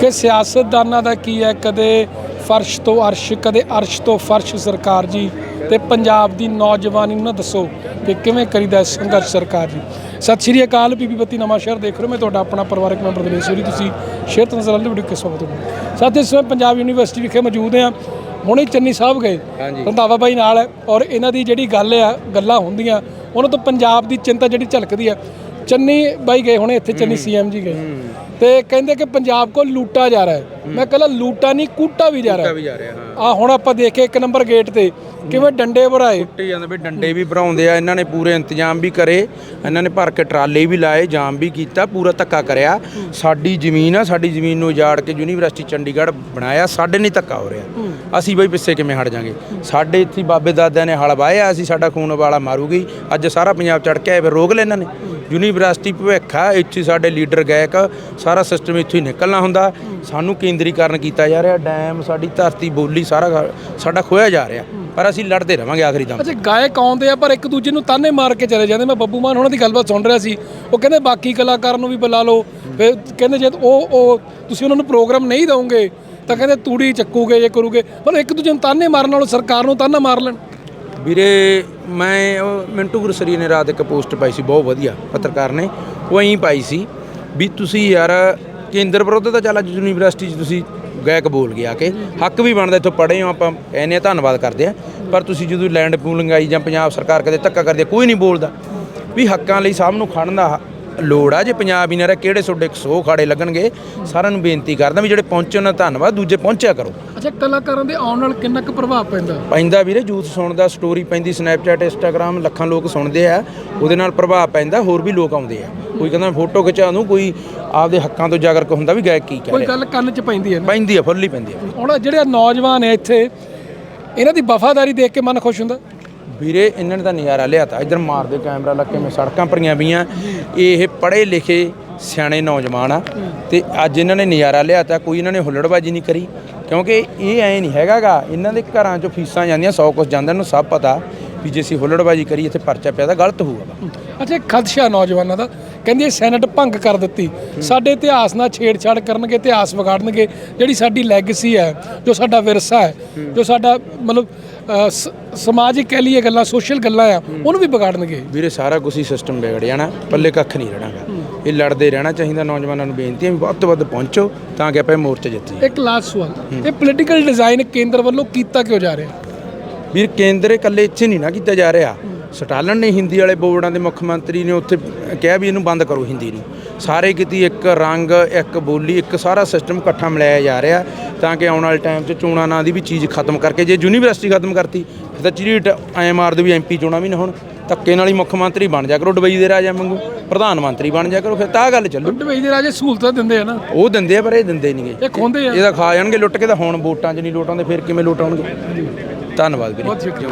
ਕਿ ਸਿਆਸਤਦਾਨਾਂ ਦਾ ਕੀ ਹੈ? ਕਦੇ ਫਰਸ਼ ਤੋਂ ਅਰਸ਼ ਕਦੇ ਅਰਸ਼ ਤੋਂ ਫਰਸ਼ ਸਰਕਾਰ ਜੀ ਤੇ ਪੰਜਾਬ ਦੀ ਨੌਜਵਾਨੀ ਨੂੰ ਨਾ ਦੱਸੋ ਕਿ ਕਿਵੇਂ ਕਰੀਦਾ ਸੰਘਰਸ਼ ਸਰਕਾਰ ਜੀ। ਸਤਿ ਸ਼੍ਰੀ ਅਕਾਲ ਬੀਬੀ ਬੱਤੀ ਨਵਾਂ ਸ਼ਹਿਰ ਦੇਖ ਰਹੇ ਮੈਂ ਤੁਹਾਡਾ ਆਪਣਾ ਪਰਿਵਾਰਕ ਮੈਂਬਰ ਦਿਨੇਸ਼ ਸੂਰੀ ਤੁਸੀਂ ਸ਼ੇਅਰ ਤੋਂ ਨਜ਼ਰ ਵੀਡੀਓ ਕਿਸ ਵਕਤ ਹੋ ਸਾਥੀ ਇਸ ਸਮੇਂ ਪੰਜਾਬ ਯੂਨੀਵਰਸਿਟੀ ਵਿਖੇ ਮੌਜੂਦ ਹਾਂ। ਹੁਣੇ ਚੰਨੀ ਸਾਹਿਬ ਗਏ। ਰੰਧਾਵਾ ਬਾਈ ਨਾਲ ਔਰ ਇਹਨਾਂ ਦੀ ਜਿਹੜੀ ਗੱਲ ਆ ਗੱਲਾਂ ਹੁੰਦੀਆਂ ਉਹਨਾਂ ਤੋਂ ਪੰਜਾਬ ਦੀ ਚਿੰਤਾ ਜਿਹੜੀ ਝਲਕਦੀ ਆ। ਚੰਨੀ ਬਾਈ ਗਏ ਹੁਣੇ ਇੱਥੇ ਚੰਨੀ ਸੀਐਮ ਜੀ ਗਏ। ਤੇ ਕਹਿੰਦੇ ਕਿ ਪੰਜਾਬ ਕੋ ਲੂਟਾ ਜਾ ਰਿਹਾ ਹੈ। ਮੈਂ ਕਹਿੰਦਾ ਲੂਟਾ ਨਹੀਂ ਕੂਟਾ ਵੀ ਜਾ ਰਿਹਾ ਵੀ ਜਾ ਰਿਹਾ ਹਾਂ। ਆ ਹੁਣ ਆਪਾਂ ਦੇਖੇ ਇੱਕ ਨੰਬਰ ਗੇਟ ਤੇ ਕਿਵੇਂ ਡੰਡੇ ਭਰਾਏ। ਟੁੱਟੇ ਜਾਂਦੇ ਵੀ ਡੰਡੇ ਵੀ ਭਰਾਉਂਦੇ ਆ ਇਹਨਾਂ ਨੇ ਪੂਰੇ ਇੰਤਜ਼ਾਮ ਵੀ ਕਰੇ ਇਹਨਾਂ ਨੇ ਭਰ ਕੇ ਟਰਾਲੇ ਵੀ ਲਾਏ ਜਾਮ ਵੀ ਕੀਤਾ ਪੂਰਾ ਧੱਕਾ ਕਰਿਆ। ਸਾਡੀ ਜ਼ਮੀਨ ਆ ਸਾਡੀ ਜ਼ਮੀਨ ਨੂੰ ਉਜਾੜ ਕੇ ਯੂਨੀਵਰਸਿਟੀ ਚੰਡੀਗੜ੍ਹ ਬਣਾਇਆ ਸਾਡੇ ਨਹੀਂ ਧੱਕਾ ਹੋ ਰਿਹਾ। ਅਸੀਂ ਬਈ ਪਿੱਛੇ ਕਿਵੇਂ ਹਟ ਜਾਾਂਗੇ? ਸਾਡੇ ਇੱਥੇ ਬਾਬੇ ਦਾਦਿਆਂ ਨੇ ਹਲ ਵਾਹਿਆ ਅਸੀਂ ਸਾਡਾ ਖੂਨ ਵਾਲਾ ਮਾਰੂਗੀ ਅੱਜ ਸਾਰਾ ਪੰਜਾਬ ਚੜ ਕੇ ਆਏ ਫਿਰ ਰੋਕ ਲੈ ਇਹਨਾਂ ਨੇ। ਯੂਨੀਵਰਸਿਟੀ ਭਵਿੱਖ ਆ, ਇੱਥੇ ਸਾਡੇ ਲੀਡਰ ਗਾਇਕ, ਸਾਰਾ ਸਿਸਟਮ ਇੱਥੋਂ ਹੀ ਨਿਕਲਣਾ ਹੁੰਦਾ। ਸਾਨੂੰ ਕੇਂਦਰੀਕਰਨ ਕੀਤਾ ਜਾ ਰਿਹਾ ਡੈਮ ਸਾਡੀ ਧਰਤੀ, ਬੋਲੀ, ਸਾਰਾ ਸਾਡਾ ਖੋਇਆ ਜਾ ਰਿਹਾ। ਪਰ ਅਸੀਂ ਲੜਦੇ ਰਵਾਂਗੇ ਆਖਰੀ ਦਮ। ਅੱਛਾ, ਗਾਇਕ ਆਉਂਦੇ ਆ, ਪਰ ਇੱਕ ਦੂਜੇ ਨੂੰ ਤਾਨੇ ਮਾਰ ਕੇ ਚਲੇ ਜਾਂਦੇ। ਮੈਂ ਬੱਬੂ ਮਾਨ ਉਹਨਾਂ ਦੀ ਗੱਲਬਾਤ ਸੁਣ ਰਿਹਾ ਸੀ। ਉਹ ਕਹਿੰਦੇ ਬਾਕੀ ਕਲਾਕਾਰਾਂ ਨੂੰ ਵੀ ਬੁਲਾ ਲਓ। ਫਿਰ ਕਹਿੰਦੇ ਜੇ ਉਹ ਉਹ, ਤੁਸੀਂ ਉਹਨਾਂ ਨੂੰ ਪ੍ਰੋਗਰਾਮ ਨਹੀਂ ਦਵੋਗੇ, ਤਾਂ ਕਹਿੰਦੇ ਤੂੜੀ ਚੱਕੂਗੇ ਜੇ ਕਰੂਗੇ। ਪਰ ਇੱਕ ਦੂਜੇ ਨੂੰ ਤਾਨੇ ਮਾਰਨ ਨਾਲੋਂ ਸਰਕਾਰ ਨੂੰ ਤਾਨਾ ਮਾਰ ਲੈਣ। ਵੀਰੇ, ਮੈਂ ਉਹ ਮਿੰਟੂ ਗੁਰਸਰੀ ਨੇ ਰਾਤ ਇੱਕ ਪੋਸਟ ਪਾਈ ਸੀ, ਬਹੁਤ ਵਧੀਆ, ਪੱਤਰਕਾਰ ਨੇ, ਉਹ ਐਂ ਪਾਈ ਸੀ ਵੀ ਤੁਸੀਂ ਯਾਰ ਕੇਂਦਰ ਵਿਰੁੱਧ ਤਾਂ ਚੱਲ ਅੱਜ ਯੂਨੀਵਰਸਿਟੀ 'ਚ ਤੁਸੀਂ ਗਾਇਕ ਬੋਲ ਗਿਆ ਕਿ, ਹੱਕ ਵੀ ਬਣਦਾ, ਇੱਥੋਂ ਪੜ੍ਹੇ ਹੋ ਆਪਾਂ ਐਨੇ ਧੰਨਵਾਦ ਕਰਦੇ ਆ, ਪਰ ਤੁਸੀਂ ਜਦੋਂ ਲੈਂਡ ਪੂਲਿੰਗ ਆਈ ਜਾਂ ਪੰਜਾਬ ਸਰਕਾਰ ਕਦੇ ਧੱਕਾ ਕਰਦੇ ਕੋਈ ਨਹੀਂ ਬੋਲਦਾ, ਵੀ ਹੱਕਾਂ ਲਈ ਸਭ ਨੂੰ ਖੜਨ ਦਾ ਲੋੜ ਆ। ਜੇ ਪੰਜਾਬ ਹੀ ਨਾ ਰਹੇ ਕਿਹੜੇ ਤੁਹਾਡੇ 100 ਖਾੜੇ ਲੱਗਣਗੇ? ਸਾਰਿਆਂ ਨੂੰ ਬੇਨਤੀ ਕਰਦਾ ਵੀ ਜਿਹੜੇ ਪਹੁੰਚੇ ਉਹਨਾਂ ਦਾ ਧੰਨਵਾਦ ਦੂਜੇ ਪਹੁੰਚਿਆ ਕਰੋ। ਅੱਛਾ ਕਲਾਕਾਰਾਂ ਦੇ ਆਉਣ ਨਾਲ ਕਿੰਨਾ ਕੁ ਪ੍ਰਭਾਵ ਪੈਂਦਾ? ਪੈਂਦਾ ਵੀਰੇ ਯੂਥ ਸੁਣਦਾ ਸਟੋਰੀ ਪੈਂਦੀ ਸਨੈਪਚੈਟ ਇੰਸਟਾਗ੍ਰam ਲੱਖਾਂ ਲੋਕ ਸੁਣਦੇ ਆ। ਉਹਦੇ ਨਾਲ ਪ੍ਰਭਾਵ ਪੈਂਦਾ ਹੋਰ ਵੀ ਲੋਕ ਆਉਂਦੇ ਆ। ਕੋਈ ਕਹਿੰਦਾ ਫੋਟੋ ਖਿਚਾ ਦੂੰ ਕੋਈ ਆਪਦੇ ਹੱਕਾਂ ਤੋਂ ਜਾਗਰਕ ਹੁੰਦਾ ਵੀ ਗਾਇਕ ਕੀ ਕਹਿ ਕੋਈ ਗੱਲ ਕੰਨ 'ਚ ਪੈਂਦੀ ਹੈ ਨਾ? ਪੈਂਦੀ ਆ ਫੁੱਲ ਹੀ ਪੈਂਦੀ ਆ। ਹੁਣ ਜਿਹੜੇ ਨੌਜਵਾਨ ਹੈ ਇੱਥੇ ਇਹਨਾਂ ਦੀ ਵਫਾਦਾਰੀ ਦੇਖ ਕੇ ਮਨ ਖੁਸ਼ ਹੁੰਦਾ? ਵੀਰੇ, ਇਹਨਾਂ ਨੇ ਤਾਂ ਨਜ਼ਾਰਾ ਲਿਆਤਾ ਇਧਰ ਮਾਰਦੇ ਕੈਮਰਾ ਲੱਗ ਕੇ ਮੈਂ ਸੜਕਾਂ ਭਰੀਆਂ ਪਈਆਂ। ਇਹ ਪੜ੍ਹੇ ਲਿਖੇ ਸਿਆਣੇ ਨੌਜਵਾਨ ਆ ਤੇ ਅੱਜ ਇਹਨਾਂ ਨੇ ਨਜ਼ਾਰਾ ਲਿਆਤਾ ਕੋਈ ਇਹਨਾਂ ਨੇ ਹੁੱਲੜਬਾਜੀ ਨਹੀਂ ਕਰੀ। ਕਿਉਂਕਿ ਇਹ ਐ ਨਹੀਂ ਹੈਗਾਗਾ, ਇਹਨਾਂ ਦੇ ਘਰਾਂ 'ਚੋਂ ਫੀਸਾਂ ਜਾਂਦੀਆਂ 100 ਕੁਛ ਜਾਂਦਾ, ਇਹਨੂੰ ਸਭ ਪਤਾ ਵੀ ਜੇ ਅਸੀਂ ਹੁੱਲੜਬਾਜੀ ਕਰੀ ਇੱਥੇ ਪਰਚਾ ਪਿਆ ਤਾਂ ਗਲਤ ਹੋਊਗਾ। ਅੱਛਾ ਖਦਸ਼ਾ ਨੌਜਵਾਨਾਂ ਦਾ। ਕਹਿੰਦੇ ਇਹ ਸੈਨੇਟ ਭੰਗ ਕਰ ਦਿੱਤੀ। ਸਾਡੇ ਇਤਿਹਾਸ ਨਾਲ ਛੇੜਛਾੜ ਕਰਨਗੇ, ਇਤਿਹਾਸ ਵਿਗਾੜਨਗੇ। ਜਿਹੜੀ ਸਾਡੀ ਲੈਗੇਸੀ ਹੈ, ਜੋ ਸਾਡਾ ਵਿਰਸਾ ਹੈ, ਜੋ ਸਾਡਾ ਮਤਲਬ ਸਮਾਜਿਕ ਕਹਿ ਲਈਏ ਗੱਲਾਂ ਸੋਸ਼ਲ ਗੱਲਾਂ ਆ ਉਹਨੂੰ ਵੀ ਵਿਗਾੜਨਗੇ। ਵੀਰੇ ਸਾਰਾ ਕੁਝ ਹੀ ਸਿਸਟਮ ਵਿਗੜ ਜਾਣਾ ਪੱਲੇ ਕੱਖ ਨਹੀਂ ਰਹਿਣਾਗਾ। ਇਹ ਲੜਦੇ ਰਹਿਣਾ ਚਾਹੀਦਾ ਨੌਜਵਾਨਾਂ ਨੂੰ ਬੇਨਤੀ ਹੈ ਵੀ ਵੱਧ ਤੋਂ ਵੱਧ ਪਹੁੰਚੋ ਤਾਂ ਕਿ ਆਪਾਂ ਇਹ ਮੋਰਚਾ ਜਿੱਤੀਏ ਇੱਕ ਲਾਸਟ ਸਵਾਲ ਇਹ ਪੋਲੀਟੀਕਲ ਡਿਜ਼ਾਈਨ ਕੇਂਦਰ ਵੱਲੋਂ ਕੀਤਾ ਕਿਉਂ ਜਾ ਰਿਹਾ? ਵੀਰ ਕੇਂਦਰ ਇਕੱਲੇ ਇੱਥੇ ਨਹੀਂ ਨਾ ਕੀਤਾ ਜਾ ਰਿਹਾ। ਸਟਾਲਨ ਨੇ ਹਿੰਦੀ ਵਾਲੇ ਬੋਰਡਾਂ ਦੇ ਮੁੱਖ ਮੰਤਰੀ ਨੇ ਉੱਥੇ ਕਿਹਾ ਵੀ ਇਹਨੂੰ ਬੰਦ ਕਰੋ ਹਿੰਦੀ ਨੂੰ। ਸਾਰੇ ਕਿਤੇ ਇੱਕ ਰੰਗ ਇੱਕ ਬੋਲੀ ਇੱਕ ਸਾਰਾ ਸਿਸਟਮ ਇਕੱਠਾ ਮਿਲਾਇਆ ਜਾ ਰਿਹਾ ਤਾਂ ਕਿ ਆਉਣ ਵਾਲੇ ਟਾਈਮ 'ਚ ਚੋਣਾਂ ਨਾਂ ਦੀ ਵੀ ਚੀਜ਼ ਖਤਮ ਕਰਕੇ ਜੇ ਯੂਨੀਵਰਸਿਟੀ ਖਤਮ ਕਰਤੀ ਫਿਰ ਤਾਂ ਚੀਟ ਐਂ ਮਾਰ ਦੋ ਵੀ ਐਮਪੀ ਚੋਣਾਂ ਵੀ ਨਾ ਹੁਣ। ਧੱਕੇ ਨਾਲ ਹੀ ਮੁੱਖ ਮੰਤਰੀ ਬਣ ਜਾ ਕਰੋ ਦੁਬਈ ਦੇ ਰਾਜਾ ਵਾਂਗੂ। ਪ੍ਰਧਾਨ ਮੰਤਰੀ ਬਣ ਜਾ ਕਰੋ ਫਿਰ ਤਾਂ ਗੱਲ ਚੱਲੂ। ਦੁਬਈ ਦੇ ਰਾਜੇ ਸਹੂਲਤਾਂ ਦਿੰਦੇ ਆ ਨਾ। ਉਹ ਦਿੰਦੇ ਆ ਪਰ ਇਹ ਦਿੰਦੇ ਨਹੀਂਗੇ ਇਹ ਖੋਂਦੇ ਆ। ਇਹਦਾ ਖਾ ਜਾਣਗੇ ਲੁੱਟ ਕੇ ਤਾਂ ਹੁਣ ਵੋਟਾਂ 'ਚ ਨਹੀਂ ਲੋਟ ਆਉਂਦੇ ਫਿਰ ਕਿਵੇਂ ਲੋਟ ਆਉਣਗੇ? ਧੰਨਵਾਦ ਵੀਰੇ। ਬਹੁਤ ਸ਼ੁਕਰੀਆ।